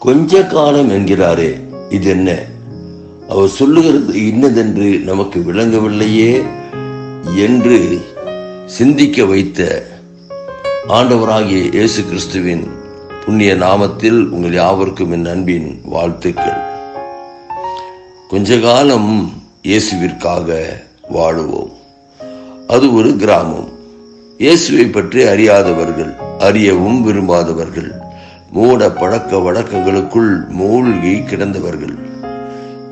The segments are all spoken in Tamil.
கொஞ்ச காலம் என்கிறாரே இது என்ன அவர் சொல்லுகிறது இன்னதென்று நமக்கு விளங்கவில்லையே என்று சிந்திக்க வைத்த ஆண்டவராகிய இயேசு கிறிஸ்துவின் புண்ணிய நாமத்தில் உங்கள் யாவருக்கும் என் அன்பின் வாழ்த்துக்கள். கொஞ்ச காலம் இயேசுவிற்காக வாழுவோம். அது ஒரு கிராமம். இயேசுவை பற்றி அறியாதவர்கள் அறியவும் விரும்பாதவர்கள் மூட பழக்க வழக்கங்களுக்குள் மூழ்கி கிடந்தவர்கள்.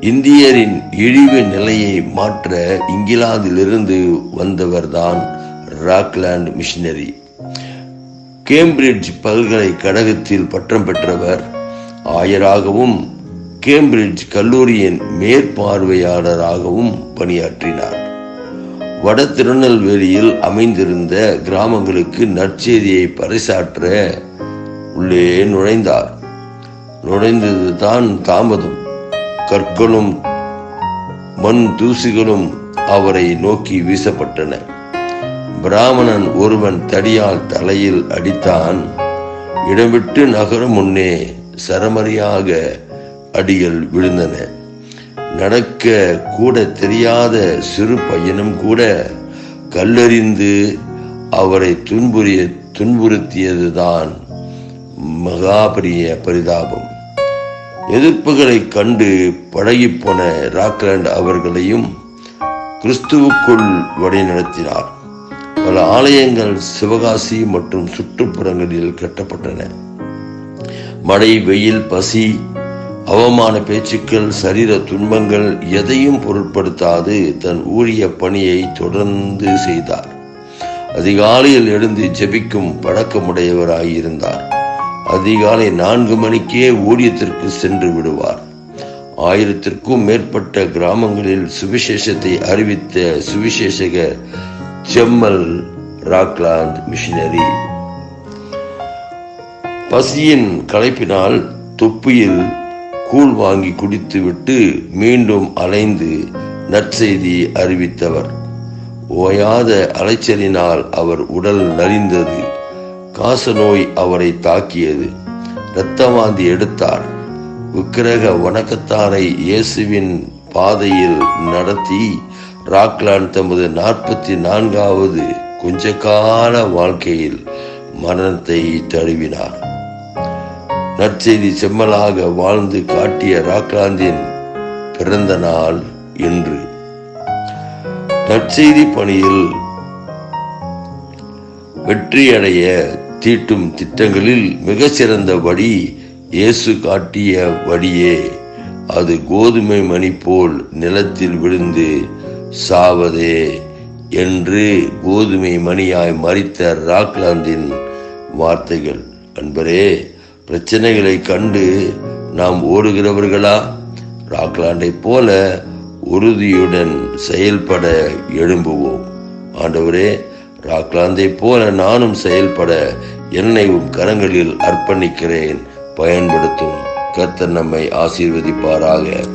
இந்தியரின் இழிவு நிலையை மாற்ற இங்கிலாந்திலிருந்து வந்தவர்தான் ராக்லாண்ட் மிஷினரி. கேம்பிரிட்ஜ் பல்கலைக்கழகத்தில் பட்டம் பெற்றவர் ஆயராகவும் கேம்பிரிட்ஜ் கல்லூரியின் மேற்பார்வையாளராகவும் பணியாற்றினார். வட திருநெல்வேலியில் அமைந்திருந்த கிராமங்களுக்கு நற்செய்தியை பறைசாற்ற உள்ளே நுழைந்தார். நுழைந்தது தான் தாமதம். கற்களும் மண் தூசிகளும் அவரை நோக்கி வீசப்பட்டன. பிராமணன் ஒருவன் தடியால் தலையில் அடித்தான். இடமிட்டு நகரும் முன்னே சரமரியாக அடிகள் விழுந்தன. நடக்க கூட தெரியாத சிறு பையனும் கூட கல்லறிந்து அவரை துன்புரிய துன்புறுத்தியதுதான். மகாபரிய பரிதாபம். எதிர்ப்புகளை கண்டு பழகிப்போன ராக்லாண்ட் அவர்களையும் கிறிஸ்துவுக்குள் வழிநடத்தினார் பல ஆலயங்கள் சிவகாசி மற்றும் சுற்றுப்புறங்களில் கட்டப்பட்டன. மழை வெயில் பசி அவமான பேச்சுக்கள் சரீர துன்பங்கள் எதையும் பொருட்படுத்தாது தன் ஊழிய பணியை தொடர்ந்து செய்தார். அதிகாலையில் எழுந்து ஜெபிக்கும் பழக்கமுடையவராயிருந்தார். அதிகாலை நான்கு மணிக்கே ஊழியத்திற்கு சென்று விடுவார். ஆயிரத்திற்கும் மேற்பட்ட கிராமங்களில் சுவிசேஷத்தை அறிவித்த சுவிசேஷக செம்மல் ராக்லாந்து மிஷினரி. பசியின் களைப்பினால் தொப்பியில் கூழ் வாங்கி குடித்துவிட்டு மீண்டும் அலைந்து நற்செய்தி அறிவித்தவர். ஓயாத அலைச்சலினால் அவர் உடல் நலிந்தது. காசநோய் அவரை தாக்கியது. இரத்தவாந்தி எடுத்தார். விக்கிரக வணக்கத்தாரை இயேசுவின் பாதையில் நடத்தி ராக்லான் தமது நாற்பத்தி நான்காவது கொஞ்ச கால வாழ்க்கையில் மரணத்தை தழுவினார். நற்செய்தி செம்மலாக வாழ்ந்து காட்டிய ராக்லாந்தின் பிறந்த நாள் இன்று. நற்செய்தி பணியில் வெற்றியடைய தீட்டும் திட்டங்களில் மிக சிறந்த வழி இயேசு காட்டிய வழியே. அது கோதுமை மணி போல் நிலத்தில் விழுந்து சாவதே என்று கோதுமை மணியாய் மறித்த ராக்லாந்தின் வார்த்தைகள். அன்பரே பிரச்சனைகளை கண்டு நாம் ஓடுகிறவர்களா? ராக்லாண்டை போல உறுதியுடன் செயல்பட எழும்புவோம். ஆண்டவரே ராக்லாந்தை போல நானும் செயல்பட என்னை கரங்களில் அர்ப்பணிக்கிறேன். பயன்படுத்தும் கர்த்தர் நம்மை ஆசீர்வதிப்பாராக.